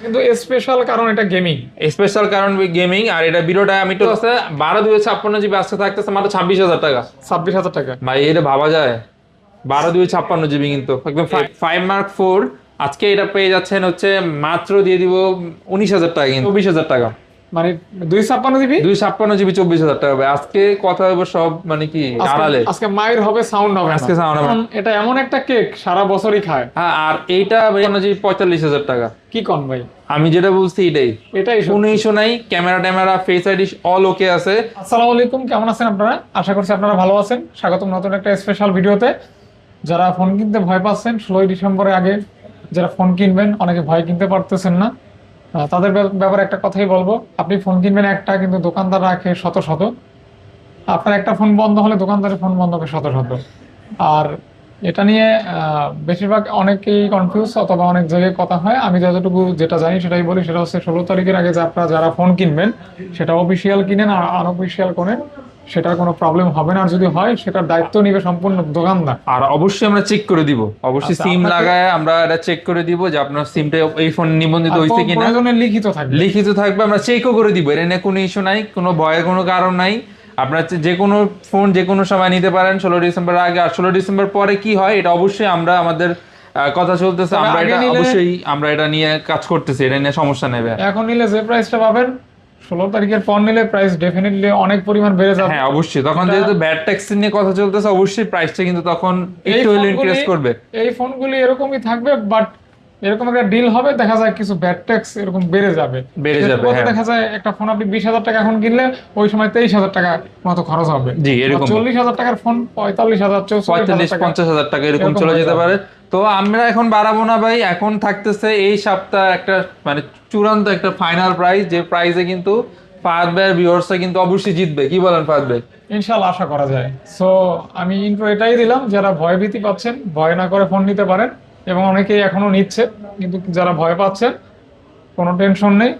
কিন্তু স্পেশাল কারণ এটা গেমিং স্পেশাল কারণ গেমিং আর এটা বিরোটা আমি তো আছে বারো দুই ছাপ্পান্ন জিবি আজকে থাকতেছে মাত্র ছাব্বিশ হাজার টাকা। ছাব্বিশ হাজার টাকা। ভাই এটা ভাবা যায়। বারো দুই ছাপ্পান্ন জিবি কিন্তু একদম ফাইভ মার্ক ফোর আজকে এটা পেয়ে যাচ্ছেন হচ্ছে মাত্র দিয়ে দিব উনিশ হাজার টাকা কিন্তু। চব্বিশ হাজার টাকা। মানে দুই ছাপ্পান্ন জিবি? দুই ছাপ্পান্ন জিবি চব্বিশ হাজার টাকা ভাই আজকে কথা হবে সব মানে কি আড়ালে। আজকে মায়ের হবে সাউন্ড হবে আজকে sound হবে এটা এমন একটা কেক সারা বছরই খায়। হ্যাঁ আর এইটা জিবি পঁয়তাল্লিশ হাজার টাকা। কি কন ভাই? আমি যেটা বলছি এটাই। এটাই। কোনো ইস্যু নাই ক্যামেরা ট্যামেরা ফেস আইডি অল ওকে আছে। আসসালামু আলাইকুম কেমন আছেন আপনারা? আশা করছি আপনারা ভালো আছেন। স্বাগতম নতুন একটা স্পেশাল ভিডিওতে যারা ফোন কিনতে ভয় পাচ্ছেন ষোলোই ডিসেম্বরের আগে যারা ফোন কিনবেন অনেকে ভয় কিনতে পারতেছেন না। তাদের ব্যাপারে একটা কথাই বলব। আপনি ফোন কিনবেন একটা, কিন্তু দোকানদার রাখে শত শত। আপনার একটা ফোন বন্ধ হলে দোকানদারের ফোন বন্ধ হবে শত শত। আর এটা নিয়ে বেশিরভাগ অনেকেই কনফিউজ অথবা অনেক জায়গায় কথা হয়। আমি যতটুকু যেটা জানি, সেটাই বলি। সেটা হচ্ছে ষোলো তারিখের আগে যে আপনারা যারা ফোন কিনবেন, সেটা অফিসিয়াল কিনেন আর আনঅফিসিয়াল করেন সেটার কোনো প্রবলেম হবে না আর যদি হয় সেটার দায়িত্ব নিবে সম্পূর্ণ দোকানদার। আর অবশ্যই আমরা চেক করে দিব। অবশ্যই আচ্ছা, সিম লাগায় আমরা এটা চেক করে দিব যে আপনার সিমটা এই ফোন নিবন্ধিত হয়েছে কিনা লিখিত থাকবে। লিখিত থাকবে আমরা চেকও করে দিব। এটা নিয়ে কোনো ইস্যু নাই কোনো ভয়ের কোনো কারণ নাই। আপনার যে- যে কোনো ফোন যে কোনো সময় নিতে পারেন ষোলো ডিসেম্বর আগে আর ষোলো ডিসেম্বর পরে কি হয় এটা অবশ্যই আমরা আমাদের কথা চলতেছে। আমরা এটা অবশ্যই আমরা এটা নিয়ে কাজ করতেছি এটা নিয়ে সমস্যা নেবে এখন নিলে যে প্রাইসটা পাবেন ষোলো তারিখের পর নিলে প্রাইস ডেফিনেটলি অনেক পরিমাণ বেড়ে যাবে। হ্যাঁ অবশ্যই। তখন যেহেতু ব্যাড ট্যাক্স নিয়ে কথা চলতেছে অবশ্যই প্রাইসটা কিন্তু তখন একটু হলে ইনক্রিজ করবে। এই ফোনগুলি এরকমই থাকবে বাট এরকম একটা ডিল হবে দেখা যায় কিছু ব্যাড ট্যাক্স এরকম বেড়ে যাবে। বেড়ে যাবে, হ্যাঁ। দেখা যায় একটা ফোন আপনি বিশ হাজার টাকা এখন কিনলে ওই সময় তেইশ হাজার টাকা মতো খরচ হবে। জি, এরকম। চল্লিশ হাজার টাকার ফোন পঁয়তাল্লিশ হাজার পঁয়তাল্লিশ পঞ্চাশ হাজার টাকা এরকম চলে যেতে পারে। তো আমরা এখন বাড়াবো না ভাই এখন থাকতেছে এই সপ্তাহ একটা মানে চূড়ান্ত একটা ফাইনাল প্রাইস যে প্রাইসে কিন্তু ভাইয়ের ভিউয়ার্সরা কিন্তু অবশ্যই জিতবে। কি বলেন ইনশাল্লাহ আশা করা যায়। সো আমি ইন্ট্রো এটাই দিলাম যারা ভয় ভীতি পাচ্ছেন ভয় না করে ফোন নিতে পারেন এবং অনেকেই এখনও নিচ্ছে কিন্তু যারা ভয় পাচ্ছেন কোনো টেনশন নেই।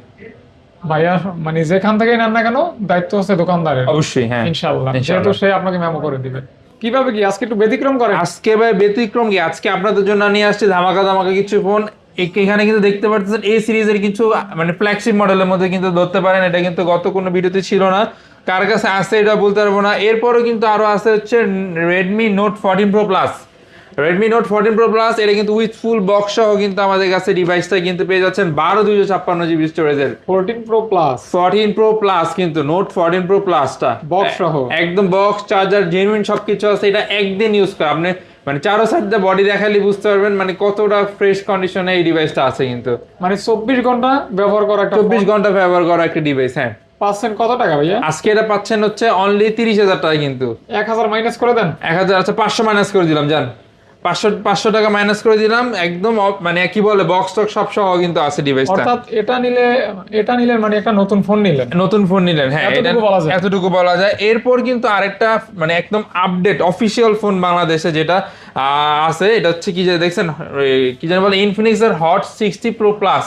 ভাইয়া মানে যেখান থেকেই নেন না কেন দায়িত্ব হচ্ছে দোকানদারের। অবশ্যই হ্যাঁ। ইনশাল্লাহ যেহেতু ইনশাআল্লাহ। সে আপনাকে মেমো করে দিবে। কীভাবে কি? আজকে একটু ব্যতিক্রম করে আজকে ভাই ব্যতিক্রম কি? আজকে আপনাদের জন্য নিয়ে আসছি ধামাকা ধামাকা কিছু ফোন এখানে কিন্তু দেখতে পাচ্ছেন এই সিরিজের কিছু মানে ফ্ল্যাগশিপ মডেলের মধ্যে কিন্তু ধরতে পারেন। এটা কিন্তু গত কোনো ভিডিওতে ছিল না। কার কাছে আসছে এটা বলতে পারব না। এরপরও কিন্তু আরও আছে হচ্ছে Redmi Note fourteen Pro Plus Redmi Note fourteen Pro Plus এটা কিন্তু উইথ ফুল বক্স সহ কিন্তু আমাদের কাছে ডিভাইসটা কিন্তু পেয়ে যাচ্ছেন বারো দুইশো ছাপ্পান্ন জিবি স্টোরেজের fourteen Pro Plus fourteen Pro Plus কিন্তু নোট ফোরটিন প্রো প্লাসটা Box সহ। একদম বক্স চার্জার জেনুইন সবকিছু আছে এটা একদিন ইউজ করে। আপনি মানে চারো সাইডে বডি দেখালে বুঝতে পারবেন মানে কতটা ফ্রেশ কন্ডিশনে এই ডিভাইসটা আছে কিন্তু। মানে চব্বিশ ঘণ্টা ব্যবহার করা একটা চব্বিশ ঘণ্টা ব্যবহার করা একটা ডিভাইস হ্যাঁ। পাচ্ছেন কত টাকা ভাইয়া? আজকে এটা পাচ্ছেন হচ্ছে অনলি তিরিশ হাজার টাকা কিন্তু। এক হাজার মাইনাস করে দেন। এক হাজার আচ্ছা পাঁচশো মাইনাস করে দিলাম জান পাঁচশো পাঁচশো টাকা মাইনাস করে দিলাম একদম মানে কি বলে বক্স টক সব সহ কিন্তু আছে ডিভাইসটা অর্থাৎ এটা নিলে এটা নিলেন মানে একটা নতুন ফোন নিলেন। নতুন ফোন নিলেন হ্যাঁ এতটুকু বলা যায়। এতটুকু বলা যায়। এরপর কিন্তু আরেকটা মানে একদম আপডেট অফিসিয়াল ফোন বাংলাদেশে যেটা আহ, আছে এটা হচ্ছে কি যে দেখছেন কি জানি বলে ইনফিনিক্স এর হট সিক্সটি প্রো প্লাস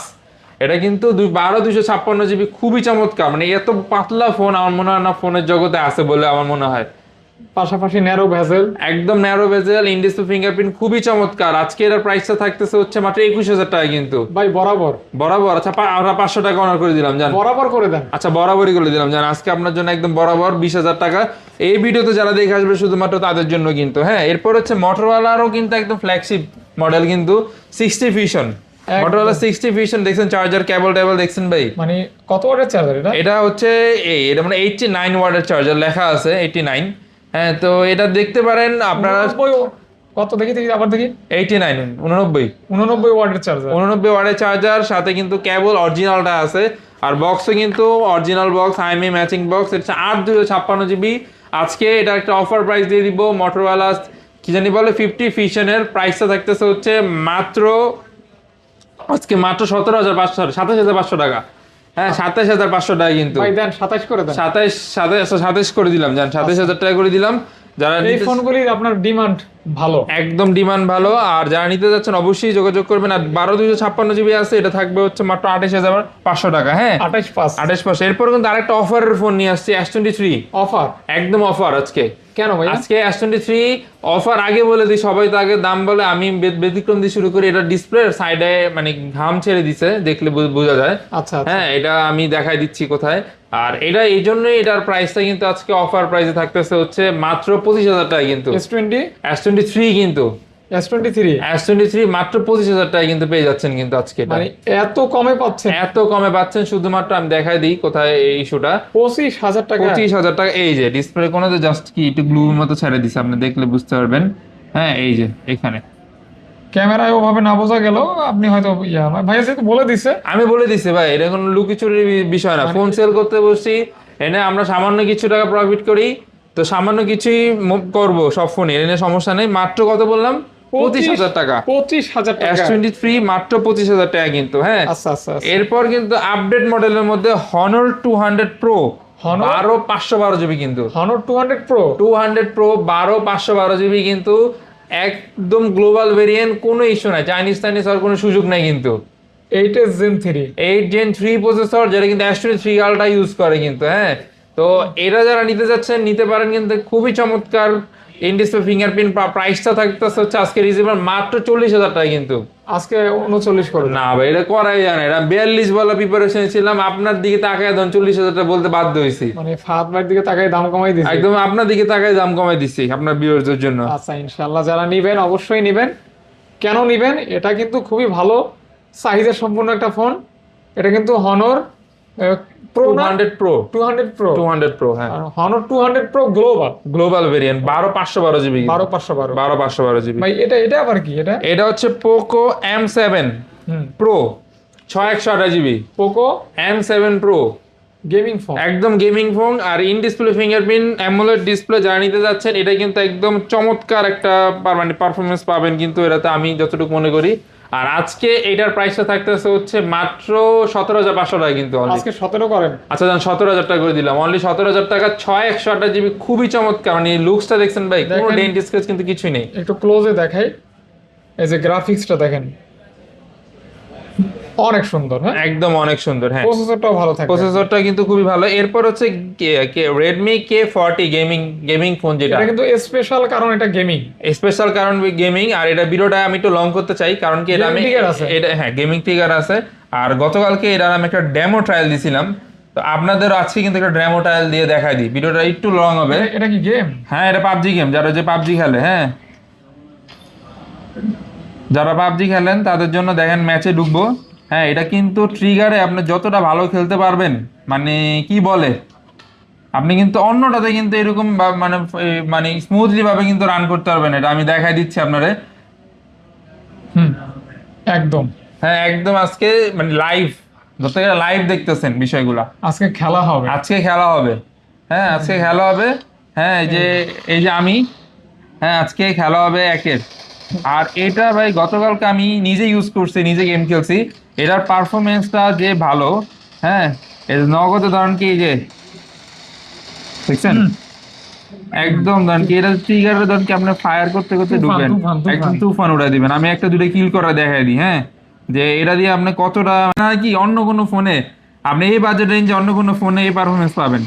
এটা কিন্তু দুই বারো দুইশো ছাপ্পান্ন জিবি খুবই চমৎকার। মানে এত পাতলা ফোন আমার মনে হয় না ফোনের জগতে আছে বলে আমার মনে হয়। পাশাপাশি ন্যারো ভেজেল একদম narrow bezel in display fingerprint খুবই চমৎকার। আজকে এর প্রাইসটা থাকতেছে হচ্ছে মাত্র একুশ হাজার টাকা কিন্তু। ভাই বরাবর। বরাবর? আচ্ছা আমরা পাঁচশো টাকা অনার করে দিলাম জান। বরাবর করে দেন। আচ্ছা বরাবরই করে দিলাম জান। আজকে আপনার জন্য একদম বরাবর বিশ হাজার টাকা। এই ভিডিওতে যারা দেখে আসবে শুধুমাত্র তাদের জন্য কিন্তু হ্যাঁ? এরপর হচ্ছে মোটরওয়ালারও কিন্তু একদম ফ্ল্যাগশিপ মডেল কিন্তু sixty fusion Motorola sixty fusion দেখছেন চার্জার কেবল টেবল দেখছেন ভাই? মানে কত ওয়াটের চার্জার এটা? এটা হচ্ছে এই এটা মানে এইটটি নাইন ওয়ার্ডের চার্জার লেখা আছে এইটটি নাইন হ্যাঁ তো এটা দেখতে পারেন আপনারা 99 কত দেখি দেখি আবার দেখি। এইটটি নাইন উননব্বই। উননব্বই ওয়াটের চার্জার উননব্বই ওয়ার্ডের চার্জার সাথে কিন্তু কেবল অরিজিনালটা আছে। আর বক্সও কিন্তু original box IMEI matching box এটা আট দুশো ছাপ্পান্ন জিবি আজকে এটা একটা অফার প্রাইস দিয়ে দিব মোটরওয়ালা কি জানি বলে ফিফটি ফিশনের প্রাইসটা থাকতেছে হচ্ছে মাত্র আজকে মাত্র সতেরো হাজার পাঁচশো সাতাশ হাজার পাঁচশো টাকা। হ্যাঁ সাতাশ হাজার পাঁচশো টাকা কিন্তু। সাতাশ করে সাতাশ সাতাশ সাতাশ করে দিলাম যান সাতাশ হাজার টাকা করে দিলাম। যারা এই ফোনগুলির আপনার ডিমান্ড। ভালো। একদম ডিমান্ড ভালো। আর যারা নিতে যাচ্ছেন অবশ্যই যোগাযোগ করবেন। আর বারো দুইশো ছাপ্পান্ন জিবি আছে এটা থাকবে হচ্ছে মাত্র আঠাশ হাজার পাঁচশো টাকা হ্যাঁ? আঠাইশ পাঁচ। আঠাশ পাঁচশো এরপর কিন্তু আরেকটা অফারের ফোন নিয়ে আসছি এস টোয়েন্টি থ্রি অফার একদম অফার আজকে। কেন ভাই আজকে এস টোয়েন্টি থ্রি অফার আগে বলে দিই সবাই তো আগে দাম বলে আমি ব্যতিক্রম দিয়ে শুরু করি এটা ডিসপ্লে সাইডে মানে ঘাম ছেড়ে দিছে দেখলে বোঝা যায়। আচ্ছা আচ্ছা। হ্যাঁ এটা আমি দেখাই দিচ্ছি কোথায়। আর এটা এই জন্যই এটার প্রাইসটা কিন্তু আজকে অফার প্রাইসে থাকতেছে হচ্ছে মাত্র পঁচিশ হাজার টাকা কিন্তু। S twenty S twenty three কিন্তু। S twenty three S twenty three মাত্র পঁচিশ হাজার কিন্তু পেয়ে যাচ্ছেন কিন্তু আজকে মানে এত কমে পাচ্ছেন। এত কমে পাচ্ছেন শুধুমাত্র আমি দেখাই দিই কোথায় এই ইস্যুটা। পঁচিশ হাজার টাকা। পঁচিশ হাজার টাকা এই যে ডিসপ্লে কোনো জাস্ট কি একটু মতো ছেড়ে দিছে আপনি দেখলে বুঝতে পারবেন। হ্যাঁ এই যে এখানে। ক্যামেরায় ওভাবে না বোঝা গেল আপনি হয়তো ইয়া যেহেতু বলে দিছে। আমি বলে দিছি ভাই এটা কোনো লুকিচুরির বিষয় না। ফোন সেল করতে বসছি এনে আমরা সামান্য কিছু টাকা প্রফিট করি। তো সামান্য কিছুই করব সব ফোনে এনে সমস্যা নেই। মাত্র কত বললাম? পঁচিশ হাজার টাকা। পঁচিশ হাজার টাকা। টোয়েন্টি থ্রি মাত্র পঁচিশ হাজার টাকা কিন্তু হ্যাঁ? আচ্ছা আচ্ছা আচ্ছা। এরপর কিন্তু আপডেট মডেলের মধ্যে হনর টু হান্ড্রেড প্রো বারো পাঁচশো বারো জিবি কিন্তু। Honor two hundred Pro two hundred Pro বারো পাঁচশো বারো জিবি কিন্তু। একদম গ্লোবাল ভেরিয়েন্ট কোনো ইস্যু নাই। চাইনিজ চাইনিজ আর কোনো সুযোগ নাই কিন্তু। Eight S Gen three eight Gen three processor যেটা কিন্তু অ্যাস্ট্রো থ্রি আলটা ইউজ করে কিন্তু হ্যাঁ? তো এটা যারা নিতে যাচ্ছেন নিতে পারেন কিন্তু খুবই চমৎকার ইন ডিসপ্লে ফিঙ্গারপ্রিন্ট প্রাইসটা থাকতেছে হচ্ছে আজকে রিজনেবল মাত্র চল্লিশ হাজার টাকা কিন্তু। আজকে উনচল্লিশ করে না ভাই এটা করাই জানে এটা বিয়াল্লিশ বলা প্রিপারেশন ছিলাম আপনার দিকে তাকায় ধরুন চল্লিশ হাজার টাকা বলতে বাধ্য হয়েছি মানে ফাহাদ ভাইয়ের দিকে তাকায় দাম কমাই দিছে। একদম আপনার দিকে তাকায় দাম কমাই দিচ্ছি আপনার ভিউয়ারদের জন্য। আচ্ছা ইনশাল্লাহ যারা নিবেন অবশ্যই নেবেন। কেন নিবেন? এটা কিন্তু খুবই ভালো সাইজের সম্পূর্ণ একটা ফোন এটা কিন্তু Honor Pro Pro Pro Pro হ্যাঁ। Pro global global variant GB. GB. ভাই এটা এটা আবার কি? এটা? এটা হচ্ছে Poco M seven Pro GB. Gaming phone একদম gaming phone R in display fingerprint AMOLED display যারা নিতে যাচ্ছেন এটা কিন্তু একদম চমৎকার একটা পার- মানে পারফরমেন্স পাবেন কিন্তু এটাতে আমি যতটুকু মনে করি। আর আজকে এটার প্রাইসটা থাকতেছে হচ্ছে মাত্র সতেরো হাজার পাঁচশো টাকা কিন্তু। আজকে সতেরো করেন। আচ্ছা যান সতেরো হাজার টাকা করে দিলাম। অনলি সতেরো হাজার টাকা ছয় একশো আটটা জিবি খুবই চমৎকার। মানে লুকসটা দেখছেন ভাই কোনো ডেন্ট স্ক্রেচ কিন্তু কিছুই নেই। একটু ক্লোজে দেখাই। এই যে গ্রাফিক্সটা দেখেন। অনেক সুন্দর হ্যাঁ? একদম অনেক সুন্দর হ্যাঁ। প্রসেসরটাও ভালো থাকে প্রসেসরটা কিন্তু খুবই ভালো। এরপর হচ্ছে Redmi K forty gaming gaming phone যেটা। এটা কিন্তু স্পেশাল কারণ এটা গেমিং স্পেশাল কারণ গেমিং আর এটা ভিডিওটা আমি একটু লং করতে চাই কারণ কি এটা আমি? এটা হ্যাঁ গেমিং ট্রিগার আছে। আর গতকালকে এটার আমি একটা ডেমো ট্রায়াল দিছিলাম। তো আপনাদের আজকে কিন্তু একটা ডেমো ট্রায়াল দিয়ে দেখাই দিই। ভিডিওটা একটু লং হবে। এটা কি গেম হ্যাঁ এটা পাবজি গেম যারা যে পাবজি খেলে হ্যাঁ। যারা পাবজি খেলেন তাদের জন্য দেখেন ম্যাচে ঢুকবো। হ্যাঁ এটা কিন্তু ট্রিগারে আপনি যতটা ভালো খেলতে পারবেন মানে কি বলে? আপনি কিন্তু অন্যটাতে কিন্তু এরকম মানে মানে স্মুথলি ভাবে কিন্তু রান করতে পারবেন এটা। আমি দেখাই দিচ্ছি আপনারে। হুম একদম। হ্যাঁ একদম আজকে মানে লাইভ গেলে লাইভ দেখতেছেন বিষয়গুলা। আজকে খেলা হবে। আজকে খেলা হবে। হ্যাঁ আজকে খেলা হবে। হ্যাঁ এই যে এই যে আমি। হ্যাঁ আজকে খেলা হবে একের। আর এটা ভাই গতকালকে আমি নিজে ইউজ করছি নিজে গেম খেলছি। এটার পারফরমেন্সটা যে ভালো হ্যাঁ এর নগদে ধরেন কি যে দেখছেন? একদম ধরেন কি এটা ট্রিগারে ধরেন কি আপনি ফায়ার করতে করতে ঢুকবেন। একদম তুফান উড়াই দিবেন। আমি একটা দুটো কিল করা দেখাই দিই হ্যাঁ? যে এটা দিয়ে আপনি কতটা মানে কি অন্য কোনো ফোনে আপনি এই বাজেট রেঞ্জে অন্য কোনো ফোনে এই পারফরমেন্স পাবেন।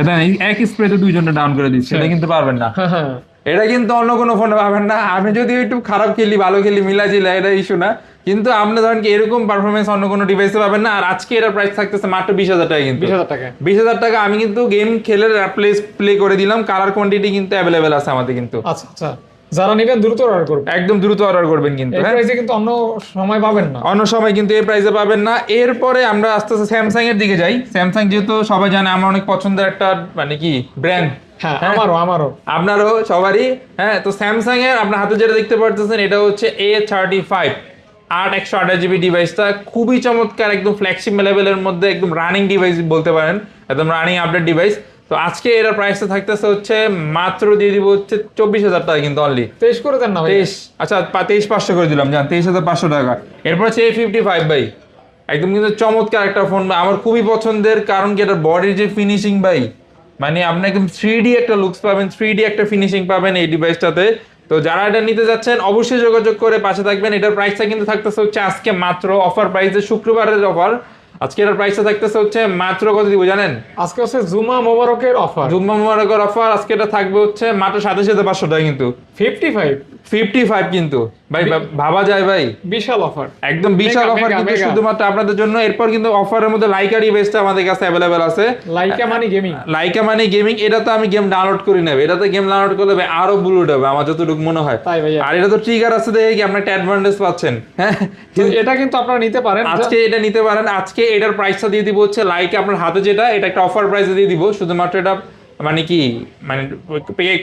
এটা এই এক স্প্রেতে দুইজনটা ডাউন করে দিচ্ছে এটা কিন্তু পারবেন না। হ্যাঁ এটা কিন্তু অন্য কোনো ফোনে পাবেন না। আমি যদি একটু খারাপ খেলি ভালো খেলি মিলা জিলা এটা ইস্যু না। কিন্তু আপনি ধরেন কি এরকম পারফরমেন্স অন্য কোনো ডিভাইসে পাবেন না আর আজকে এটার প্রাইস থাকতেছে মাত্র বিশ হাজার টাকা কিন্তু। বিশ হাজার টাকা। বিশ হাজার টাকা আমি কিন্তু গেম খেলে প্লে প্লে করে দিলাম কালার কোয়ান্টিটি কিন্তু অ্যাভেলেবেল আছে আমাদের কিন্তু। আচ্ছা আচ্ছা। যারা নেবেন দ্রুত অর্ডার করবেন। একদম দ্রুত অর্ডার করবেন কিন্তু এই হ্যাঁ। প্রাইসে কিন্তু অন্য সময় পাবেন না। অন্য সময় কিন্তু এই প্রাইসে পাবেন না। এরপরে আমরা আস্তে আস্তে স্যামসাং এর দিকে যাই। স্যামসাং যেহেতু সবাই জানে আমার অনেক পছন্দের একটা মানে কি ব্র্যান্ড হ্যাঁ আমারও আমারও। আপনারও সবারই। হ্যাঁ তো স্যামসাং এর আপনার হাতে যেটা দেখতে পাচ্ছেন এটা হচ্ছে এ থার্টি ফাইভ আট একশো আঠাশ জিবি ডিভাইসটা খুবই চমৎকার একদম ফ্ল্যাগশিপ লেভেলের মধ্যে একদম রানিং ডিভাইস বলতে পারেন একদম রানিং আপডেট ডিভাইস তো আজকে এটার প্রাইসটা থাকতেছে হচ্ছে মাত্র দিয়ে দিব হচ্ছে চব্বিশ হাজার টাকা কিন্তু অনলি তেইশ করে দেন না তেইশ আচ্ছা তেইশ পাঁচশো করে দিলাম জান তেইশ হাজার পাঁচশো টাকা। এরপর হচ্ছে এ ফিফটি ফাইভ ভাই একদম কিন্তু চমৎকার একটা ফোন আমার খুবই পছন্দের কারণ কি এটার বডির যে ফিনিশিং ভাই মানে আপনি একদম থ্রি একটা লুকস পাবেন থ্রি একটা ফিনিশিং পাবেন এই ডিভাইসটাতে তো যারা এটা নিতে যাচ্ছেন, অবশ্যই যোগাযোগ করে পাশে থাকবেন। এটার প্রাইসটা কিন্তু থাকতেছে হচ্ছে আজকে মাত্র অফার প্রাইসে শুক্রবারের অফার আজকে প্রাইসটা থাকতেছে হচ্ছে মাত্র কত দিব জানেন? আজকে হচ্ছে জুমা মোবারকের অফার জুম্মা মুবারকের অফার আজকে এটা থাকবে হচ্ছে মাত্র সাতাশ হাজার পাঁচশো টাকা কিন্তু। ফিফটি ফাইভ ফিফটি ফাইভ কিন্তু ভাই ভাবা যায় ভাই। বিশাল অফার একদম বিশাল অফার কিন্তু শুধুমাত্র আপনাদের জন্য। এরপর কিন্তু অফারের মধ্যে লাইকা ডিভাইসটা আমাদের কাছে অ্যাভেলেবেল আছে। লাইকা মানি গেমিং লাইকা মানে গেমিং এটা তো আমি গেম ডাউনলোড করি নেব এটাতে গেম ডাউনলোড করলে ভাই আরও বুলুট হবে আমার যতটুকু মনে হয়। আর এটা তো ট্রিগার আছে দেখে কি আপনি একটা অ্যাডভান্টেজ পাচ্ছেন হ্যাঁ? এটা কিন্তু আপনারা নিতে পারেন। আজকে এটা নিতে পারেন। আজকে এটার প্রাইসটা দিয়ে দিব হচ্ছে লাইকে আপনার হাতে যেটা, এটা একটা অফার প্রাইসে দিয়ে দিব। শুধুমাত্র এটা মানে কি? মানে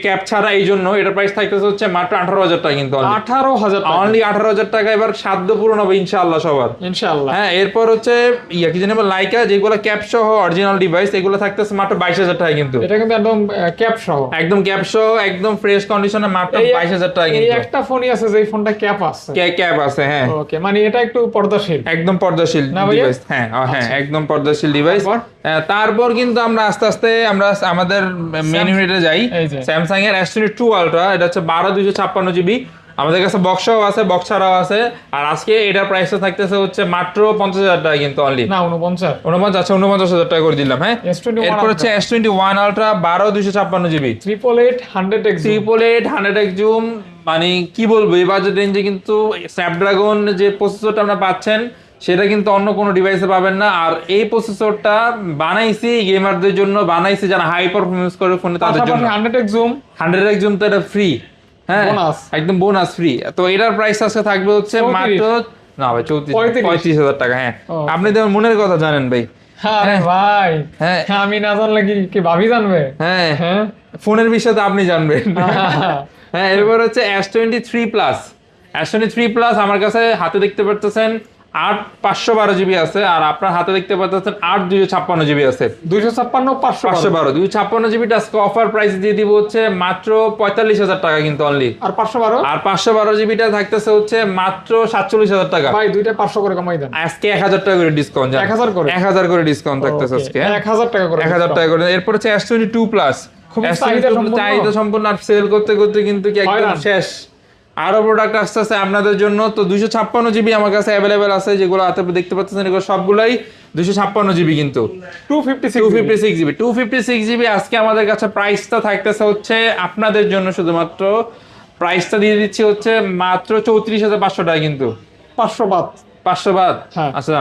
ক্যাপ ছাড়া এই জন্য এটার প্রাইস থাকতেছে হচ্ছে মাত্র আঠারো হাজার টাকা কিন্তু আঠারো হাজার অনলি আঠারো হাজার টাকা এবার সাধ্য পূরণ হবে ইনশাআল্লাহ সবার। ইনশাআল্লাহ। হ্যাঁ এরপর হচ্ছে ইয়া কি জানি লাইকা যেগুলো ক্যাপ সহ অরিজিনাল ডিভাইস এগুলো থাকতেছে মাত্র বাইশ হাজার টাকা কিন্তু। এটা কিন্তু একদম ক্যাপ সহ। একদম ক্যাপ সহ একদম ফ্রেশ কন্ডিশনে মাত্র বাইশ হাজার টাকা কিন্তু। একটা ফোনই আছে যে ফোনটা ক্যাপ আছে। ক্যাপ আছে হ্যাঁ। ওকে মানে এটা একটু পর্দাশীল। একদম পর্দাশীল ডিভাইস হ্যাঁ হ্যাঁ একদম পর্দাশীল ডিভাইস? তারপর? কিন্তু আমরা আস্তে আস্তে আমরা আমাদের মেন ইউনিটে যাই। স্যামসাং এর S22 টু আলট্রা এটা হচ্ছে বারো দুইশো ছাপ্পান্ন জিবি আমাদের কাছে বক্সাও আছে বক্স ছাড়াও আছে। আর আজকে এটার প্রাইসটা থাকতেছে হচ্ছে মাত্র পঞ্চাশ হাজার টাকা কিন্তু অনলি না উনপঞ্চাশ উনপঞ্চাশ আচ্ছা উনপঞ্চাশ হাজার টাকা করে দিলাম হ্যাঁ? এরপর হচ্ছে এস টোয়েন্টি ওয়ান আলট্রা বারো দুইশো ছাপ্পান্ন GB triple eight hundred X triple eight hundred X zoom মানে কি বলব এই বাজেট রেঞ্জে কিন্তু স্ন্যাপড্রাগন যে প্রসেসরটা আমরা পাচ্ছেন সেটা কিন্তু অন্য কোনো ডিভাইসে পাবেন না। আর এই প্রসেসরটা বানাইছি গেমারদের জন্য বানাইছি যারা হাই পারফরমেন্স করে ফোনে তাদের জন্য। পাশাপাশি hundred X zoom hundred X zoom তো এটা ফ্রি হ্যাঁ। একদম বোনাস ফ্রি তো এটার প্রাইস আজকে থাকবে হচ্ছে মাত্র না ভাই চৌত্রিশ পঁয়ত্রিশ। হাজার টাকা হ্যাঁ। আপনি তো মনের কথা জানেন ভাই। আরে ভাই হ্যাঁ। আমি না জানলে কি কি ভাবি জানবে? হ্যাঁ। হ্যাঁ। ফোনের বিষয়ে আপনি জানবেন। হ্যাঁ এরপর হচ্ছে S twenty three Plus S twenty three Plus আমার কাছে হাতে দেখতে পারতেছেন আট পাঁচশো বারো জিবি আছে আর আপনার হাতে দেখতে পাচ্ছেন আট দুইশো ছাপ্পান্ন জিবি আছে। দুইশো ছাপ্পান্ন পাঁচশো পাঁচশো বারো দুই ছাপ্পান্ন জিবিটা আজকে অফার প্রাইস দিয়ে দিব হচ্ছে মাত্র পঁয়তাল্লিশ হাজার টাকা কিন্তু অনলি আর পাঁচশো বারো? আর পাঁচশো বারো জিবিটা থাকতেছে হচ্ছে মাত্র সাতচল্লিশ হাজার টাকা। ভাই দুইটা পাঁচশো করে কমাই দেন। আজকে এক হাজার টাকা করে ডিসকাউন্ট 1000 করে? এক হাজার করে ডিসকাউন্ট থাকতেছে আজকে হ্যাঁ? এক হাজার টাকা করে এক হাজার টাকা করে এরপর হচ্ছে এস টোয়েন্টি টু প্লাস চাহিদা সম্পূর্ণ আর সেল করতে করতে কিন্তু কি একদম শেষ। আরও প্রোডাক্ট আসতে আসতে আপনাদের জন্য। তো দুইশো ছাপ্পান্ন জিবি আমার কাছে অ্যাভেলেবেল আছে যেগুলো হাতে দেখতে পাচ্ছেন এগুলো সবগুলাই দুইশো ছাপ্পান্ন জিবি কিন্তু। Two fifty two fifty six GB two fifty six GB আজকে আমাদের কাছে প্রাইসটা থাকতেছে হচ্ছে আপনাদের জন্য শুধুমাত্র। প্রাইসটা দিয়ে দিচ্ছি হচ্ছে মাত্র চৌত্রিশ হাজার পাঁচশো টাকা কিন্তু। পাঁচশো বাদ। পাঁচশো বাদ? হ্যাঁ। আচ্ছা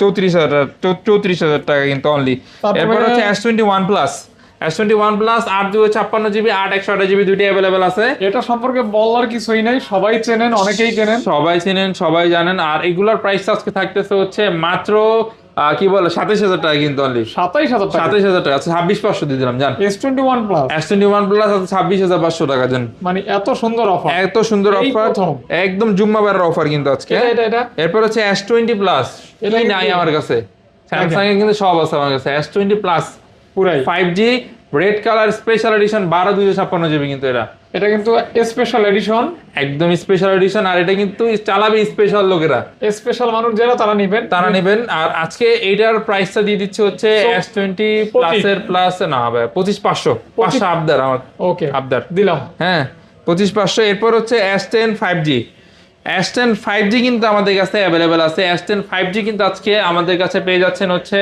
চৌত্রিশ হাজার চৌত্রিশ হাজার টাকা কিন্তু অনলি এরপর হচ্ছে S twenty one Plus S twenty one Plus আট দুই ছাপ্পান্ন জিবি আট একশো আঠাশ জিবি দুইটি অ্যাভেলেবেল আছে। এটা সম্পর্কে বলার কিছুই নাই সবাই চেনেন অনেকেই চেনেন। সবাই চিনেন সবাই জানেন আর এগুলোর প্রাইস আজকে থাকতেছে হচ্ছে মাত্র কি বলে সাতাশ হাজার টাকা কিন্তু অনলি সাতাইশ হাজার টাকা। হাজার টাকা আচ্ছা ছাব্বিশ পাঁচশো দিয়ে দিলাম জান। S twenty one Plus S twenty one Plus ছাব্বিশ হাজার পাঁচশো টাকা জান। মানে এত সুন্দর অফার এত সুন্দর অফার। একদম জুম্মাবারের অফার কিন্তু আজকে। এরপর হচ্ছে এস টোয়েন্টি প্লাস এটাই নাই আমার কাছে? স্যামসাং এর কিন্তু সব আছে আমার কাছে এস টোয়েন্টি প্লাস পুরাই। Five G red colour special edition বারো দুইশো ছাপ্পান্ন জিবি কিন্তু এটা এটা কিন্তু স্পেশাল এডিশন একদম স্পেশাল এডিশন আর এটা কিন্তু চালাবে স্পেশাল লোকেরা। স্পেশাল মানুষ যারা তারা নিবেন। তারা নেবেন আর আজকে এইটার প্রাইসটা দিয়ে দিচ্ছে হচ্ছে এস টোয়েন্টি প্লাস না হবে পঁচিশ পাঁচশো। পাঁচশো আবদার আমার। ওকে আবদার দিলাম। হ্যাঁ পঁচিশ পাঁচশো এরপর হচ্ছে S ten five G S ten five G কিন্তু আমাদের কাছে অ্যাভেলেবেল আছে। এস টেন ফাইভ জি কিন্তু আজকে আমাদের কাছে পেয়ে যাচ্ছেন হচ্ছে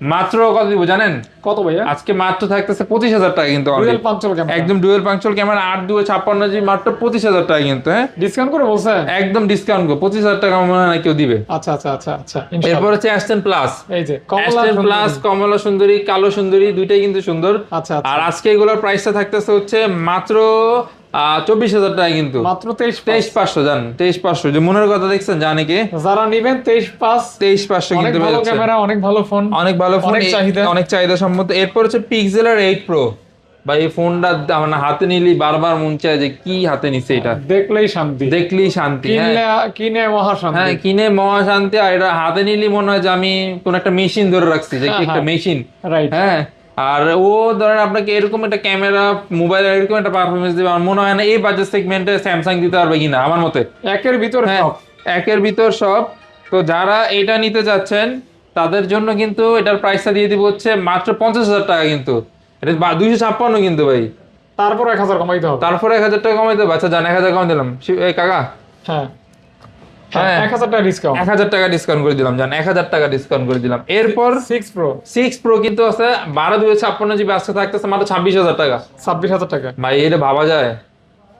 মাত্র কত দিব জানেন? কত ভাইয়া? আজকে মাত্র থাকতেছে পঁচিশ হাজার টাকা কিন্তু only। Dual punch hole camera একদম ডুয়েল পাংচুয়াল ক্যামেরা আট দুয়ে ছাপ্পান্ন জি মাত্র পঁচিশ হাজার টাকা কিন্তু হ্যাঁ? ডিসকাউন্ট করে বলছেন? একদম ডিসকাউন্ট গো পঁচিশ হাজার টাকা মনে হয় না কেউ দিবে। আচ্ছা আচ্ছা আচ্ছা আচ্ছা। এরপর হচ্ছে এস টেন প্লাস এই যে এস কমলা টেন প্লাস কমলা সুন্দরী কালো সুন্দরী দুইটাই কিন্তু সুন্দর। আচ্ছা আচ্ছা। আর আজকে এগুলোর প্রাইসটা থাকতেছে হচ্ছে মাত্র চব্বিশ হাজার টাকা কিন্তু। মাত্র তেইশ তেইশ পাঁচশো জান তেইশ পাঁচশো। যে মনের কথা দেখছেন জানে কি। যারা নিবেন তেইশ পাঁচ। তেইশ পাঁচশো কিন্তু। ক্যামেরা অনেক ভালো ফোন অনেক ভালো ফোন চাহিদা। অনেক চাহিদা সম্মত। এরপর হচ্ছে পিক্সেলের এইট প্রো বা এই ফোনটা মানে হাতে নিলি বারবার মন চায় যে কি হাতে নিছে এটা। দেখলেই শান্তি। দেখলেই শান্তি হ্যাঁ। কিনে মহা শান্তি হ্যাঁ কিনে মহা শান্তি আর এটা হাতে নিলি মনে হয় যে আমি কোন একটা মেশিন ধরে রাখছি যে কি হ্যাঁ, একটা। মেশিন রাইট হ্যাঁ। আর ও ধরেন আপনাকে এরকম একটা ক্যামেরা মোবাইল এরকম একটা পারফরমেন্স দেবে আমার মনে হয় না এই বাজেট সেগমেন্টে স্যামসাং দিতে পারবে কিনা আমার মতে। একের ভিতর হ্যাঁ একের ভিতর সব। তো যারা এটা নিতে যাচ্ছেন তাদের জন্য কিন্তু এটার প্রাইসটা দিয়ে দিব হচ্ছে মাত্র পঞ্চাশ হাজার টাকা কিন্তু। এটা দুইশো ছাপ্পান্ন কিন্তু ভাই। তারপর এক হাজার কমাইতে হবে। তারপরে এক হাজার টাকা কমাইতে হবে। আচ্ছা জান এক হাজার কমাই দিলাম। কাকা? হ্যাঁ। এক হাজার টাকা ডিসকাউন্ট এক হাজার টাকা ডিসকাউন্ট করে দিলাম জান। এক হাজার টাকা ডিসকাউন্ট করে দিলাম। এরপর সিক্স প্রো সিক্স প্রো কিন্তু আছে বারো দুই ছাপ্পান্ন জিবি আজকে থাকতেছে মাত্র ছাব্বিশ হাজার টাকা। ছাব্বিশ হাজার টাকা। ভাই এটা ভাবা যায়?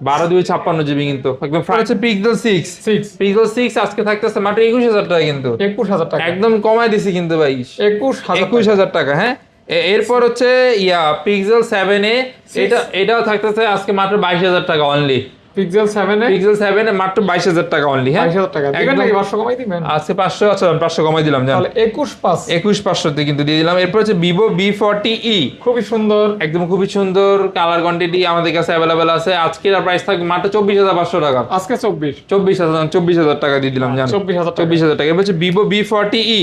বারো দুই ছাপ্পান্ন জিবি কিন্তু। একদম হচ্ছে Pixel six six Pixel six আজকে থাকতেছে মাত্র একুশ হাজার টাকা কিন্তু। একুশ হাজার টাকা। একদম কমাই দিছি কিন্তু ভাই। একুশ হাজার একুশ হাজার টাকা হ্যাঁ? এরপর হচ্ছে ইয়া পিক্সেল সেভেন এ এটা এটাও থাকতেছে আজকে মাত্র বাইশ হাজার টাকা অনলি পিক্সেল সেভেনে পিক্সেল সেভেন এ মাত্র বাইশ হাজার টাকা অনলি হ্যাঁ? বাইশ হাজার টাকা। দিবেন নাকি পাঁচশো কমাই দিবেন? আজকে পাঁচশো আচ্ছা কমাই দিলাম জান। তাহলে একুশ পাঁচ। একুশ পাঁচশোতে কিন্তু দিয়ে দিলাম। এরপর হচ্ছে ফর্টি ই খুবই সুন্দর। একদম খুবই সুন্দর। কালার কোয়ান্টিটি আমাদের কাছে অ্যাভেলেবেল আছে। আজকের প্রাইস থাকবে মাত্র চব্বিশ হাজার পাঁচশো টাকা। আজকে চব্বিশ। চব্বিশ হাজার চব্বিশ হাজার টাকা দিয়ে দিলাম জান। চব্বিশ হাজার টাকা। চব্বিশ হাজার টাকা। এবার হচ্ছে Vivo V forty E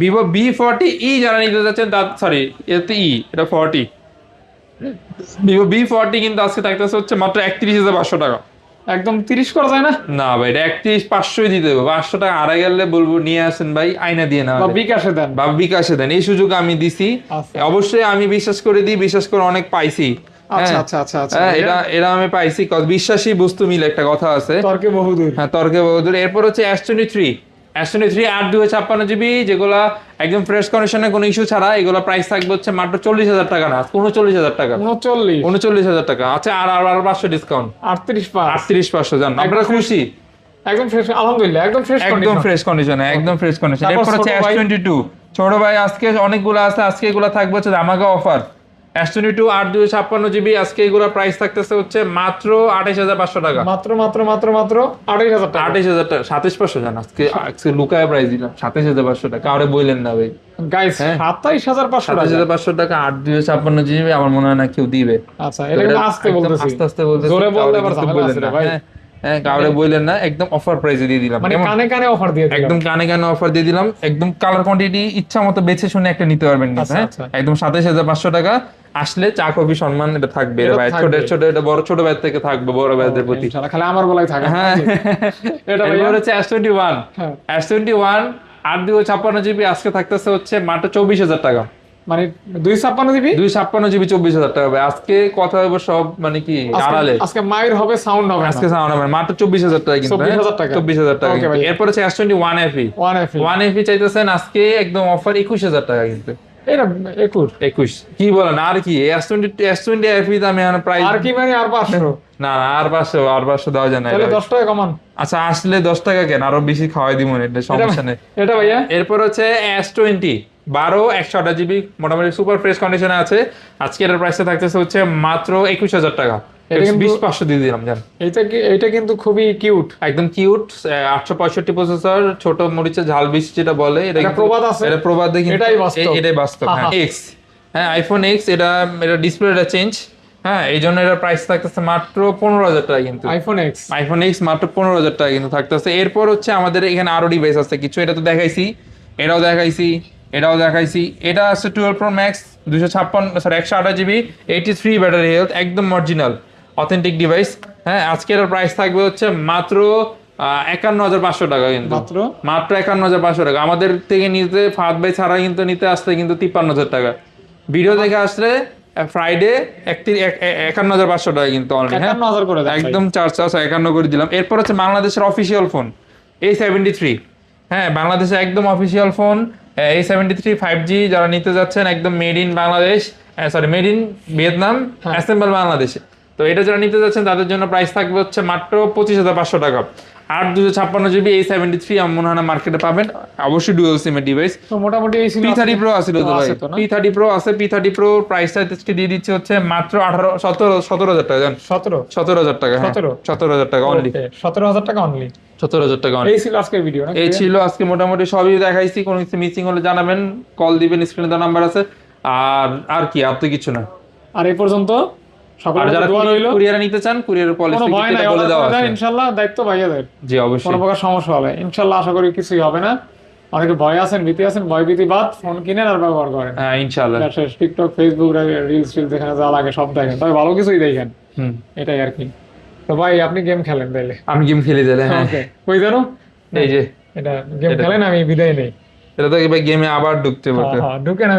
Vivo V forty E যারা নিতে যাচ্ছেন তার সরি এতে ই এটা ফর্টি ভিভো বি ফর্টি কিন্তু আজকে থাকতেছে হচ্ছে মাত্র একত্রিশ হাজার পাঁচশো টাকা। একদম তিরিশ করা যায় না? না ভাই এটা একত্রিশ পাঁচশোই দিতে হবে। পাঁচশো টাকা আড়াই গেলে বলব নিয়ে আসেন ভাই আইনা দিয়ে না বিকাশে দেন। বা বিকাশে দেন। এই সুযোগ আমি দিছি। আচ্ছা। অবশ্যই আমি বিশ্বাস করে দিই বিশ্বাস করে অনেক পাইছি। আচ্ছা হ্যাঁ। আচ্ছা হ্যাঁ, এটা এটা আমি পাইছি। বিশ্বাসী বস্তু মিলে একটা কথা আছে। তর্কে বহুদূর। হ্যাঁ তর্কে বহুদূর। এরপর হচ্ছে twenty three S twenty three আট দুই ছাপ্পান্ন জিবি যেগুলা একদম ফ্রেশ কন্ডিশনে কোনো ইস্যু ছাড়া এগুলো প্রাইস থাকবে হচ্ছে মাত্র চল্লিশ হাজার টাকা না উনচল্লিশ হাজার টাকা। উনচল্লিশ। উনচল্লিশ হাজার টাকা। আচ্ছা আর আর আর পাঁচশো ডিসকাউন্ট আটত্রিশ আটত্রিশ পাঁচশো জান। আপনারা খুশি? একদম ফ্রেশ আলহামদুলিল্লাহ একদম ফ্রেশ একদম ফ্রেশ কন্ডিশনে একদম ফ্রেশ কন্ডিশন এরপর হচ্ছে এস? টোয়েন্টি টু ছোট ভাই আজকে অনেকগুলো আছে আজকে এগুলো থাকবে হচ্ছে ধামাকা অফার টোয়েন্টি টু আট দুই ছাপ্পান্ন জিবি আজকে এগুলো প্রাইস থাকতেছে হচ্ছে মাত্র আঠাইশ হাজার পাঁচশো টাকা। মাত্র মাত্র মাত্র মাত্র আড়াই হাজার টাকা। আঠাইশ হাজার টাকা সাতাইশ পাঁচশো জান? আজকে আজকে লুকায় প্রাইস দিলাম সাতাইশ হাজার পাঁচশো টাকা। কাউরে বললেন না ভাই। গাইস হ্যাঁ। সাতাইশ হাজার পাঁচশো সাতাইশ টাকা হাজার পাঁচশো টাকা আট দুই ছাপ্পান্ন জিবি আমার মনে হয় না কেউ দিবে। আচ্ছা এটা আস্তে একদম বলতেছি। আস্তে আস্তে বলতেছি জোরে বললে আবার ঝামেলা বললেন আছে না, ভাই। হ্যাঁ হ্যাঁ কাউরে বললেন না একদম অফার প্রাইসে দিয়ে দিলাম। মানে কানে কানে অফার দিয়ে একদম কানে কানে অফার দিয়ে দিলাম। একদম কালার কোয়ান্টিটি ইচ্ছা মতো বেছে শুনে একটা নিতে পারবেন আচ্ছা, হ্যাঁ? আচ্ছা। একদম সাতাইশ হাজার পাঁচশো টাকা। আসলে চা কফি সম্মান এটা থাকবে। ভাই ছোট ছোট এটা বড় ছোট ভাই থেকে থাকবে বড় ভাইদের প্রতি। খালি আমার বলাই থাকে হ্যাঁ। এটা? হচ্ছে এস টোয়েন্টি ওয়ান হ্যাঁ। এস টোয়েন্টি ওয়ান আট ছাপ্পান্ন জিবি আজকে থাকতেছে হচ্ছে মাত্র চব্বিশ হাজার টাকা। মানে দুই ছাপ্পান্ন দিবি দুই ছাপ্পান্ন জিবি চব্বিশ হাজার টাকা হবে আজকে কথা হবে সব মানে কি আড়ালে আজকে মায়ের হবে সাউন্ড হবে আজকে সাউন্ড হবে মাত্র চব্বিশ হাজার টাকা কিন্তু 24,000 টাকা। চব্বিশ হাজার টাকা Okay, কিন্তু। ভাই। এরপর হচ্ছে S twenty one FE one F one FE চাইতেছেন আজকে একদম অফার একুশ হাজার টাকা কিন্তু। এটা একুশ। একুশ। কি বলেন আর কি? এস টোয়েন্টি এস টোয়েন্টি এফি দামে প্রাইস আর কি মানে আর পাঁচশো? না না আর পাঁচশো আর পাঁচশো দেওয়া যায় না দশ টাকা কমান। আচ্ছা আসলে দশ টাকা কেন? আরও বেশি খাওয়াই দিব এটা সমস্যা নেই। এটা ভাইয়া? এরপর হচ্ছে এস টোয়েন্টি বারো একশো আঠাশ জিবি মোটামুটি সুপার ফ্রেশ কন্ডিশনে আছে। আজকে এটার প্রাইসটা থাকতেছে হচ্ছে মাত্র একুশ হাজার টাকা। কিন্তু- বিশ পাঁচশো দিয়ে দিলাম জান। এইটা কি কিন্তু খুবই কিউট একদম কিউট আটশো পঁয়ষট্টি প্রসেসর ছোট মরিচের ঝাল বিশ যেটা বলে এটা এটা প্রবাদ আছে? এটা প্রবাদে এটাই বাস্তব। এটাই বাস্তব হ্যাঁ। এক্স হ্যাঁ আইফোন এক্স এটা এটা ডিসপ্লেটা চেঞ্জ হ্যাঁ এই জন্য এটার প্রাইস থাকতেছে মাত্র পনেরো হাজার টাকা কিন্তু। আইফোন এক্স আইফোন এক্স মাত্র পনেরো হাজার টাকা কিন্তু থাকতেছে। এরপর হচ্ছে আমাদের এখানে আরও ডিভাইস আছে কিছু এটা তো দেখাইছি। এটাও দেখাইছি। এটাও দেখাইছি। এটা আছে টুয়েলভ প্রো ম্যাক্স দুশো ছাপ্পান্ন সরি একশো আঠাশ GB eighty three battery health একদম অরিজিনাল অথেন্টিক ডিভাইস হ্যাঁ আজকের প্রাইস থাকবে হচ্ছে মাত্র একান্ন হাজার পাঁচশো টাকা কিন্তু। মাত্র? মাত্র একান্ন হাজার পাঁচশো টাকা। আমাদের থেকে নিতে ফাহাদ ভাই ছাড়া কিন্তু নিতে আসলে কিন্তু তিপ্পান্ন হাজার টাকা। ভিডিও দেখে আসলে ফ্রাইডে একান্ন হাজার পাঁচশো টাকা কিন্তু অনলি হ্যাঁ। একদম চার চারশো একান্ন করে দিলাম। এরপর হচ্ছে বাংলাদেশের অফিসিয়াল ফোন এই সেভেন্টি থ্রি হ্যাঁ বাংলাদেশের একদম অফিসিয়াল ফোন এই সেভেন্টি থ্রি ফাইভ জি যারা নিতে যাচ্ছেন একদম made in Bangladesh sorry made in Vietnam. Assemble বাংলাদেশে তো এটা যারা নিতে যাচ্ছেন তাদের জন্য প্রাইস থাকবে হচ্ছে মাত্র পঁচিশ হাজার পাঁচশো টাকা আট দুশো ছাপ্পান্ন জিবি এই সেভেন্টি থ্রি মনে হয় না মার্কেটে পাবেন। অবশ্যই ডুয়েল সিমের ডিভাইস তো মোটামুটি এই পি থার্টি প্রো আসছিল তো ভাই। আছে পি থার্টি প্রো আছে পি থার্টি প্রো প্রাইসটা আজকে দিয়ে দিচ্ছে হচ্ছে মাত্র আঠারো সতেরো সতেরো হাজার টাকা জান। সতেরো? সতেরো হাজার টাকা হ্যাঁ। 17? সতেরো হাজার টাকা অনলি সতেরো হাজার টাকা অনলি সতেরো হাজার টাকা only। এই ছিল আজকের ভিডিও এই ছিল আজকে মোটামুটি সবই দেখাইছি কোনো কিছু মিসিং হলে জানাবেন কল দিবেন স্ক্রিনে দেওয়া নাম্বার আছে। আর আর কি আর তো কিছু না। আর এই পর্যন্ত আর যারা কুরিয়ারে নিতে চান কুরিয়ারের পলিসি বলে দেওয়া আছে। ইনশাল্লাহ দায়িত্ব ভাইয়াদের জি কোনো প্রকার সমস্যা হবে ইনশাল্লাহ আশা করি কিছুই হবে না। অনেকে ভয় আছেন ভীতি আছেন ভয় ভীতি বাদ ফোন কিনেন আর ব্যবহার করেন। হ্যাঁ ইনশাআল্লাহ টিকটক ফেসবুক রিলস টিলস যেখানে যা লাগে সব দেখেন। তবে ভালো কিছুই দেখেন। এটাই আর কি। তো ভাই আপনি গেম খেলেন তাইলে? আমি গেম খেলে হ্যাঁ। জানো? এই যে। এটা গেম খেলেন আমি বিদায় নেই। এটা তো গেমে আবার ঢুকতে হ্যাঁ হ্যাঁ ঢুকেন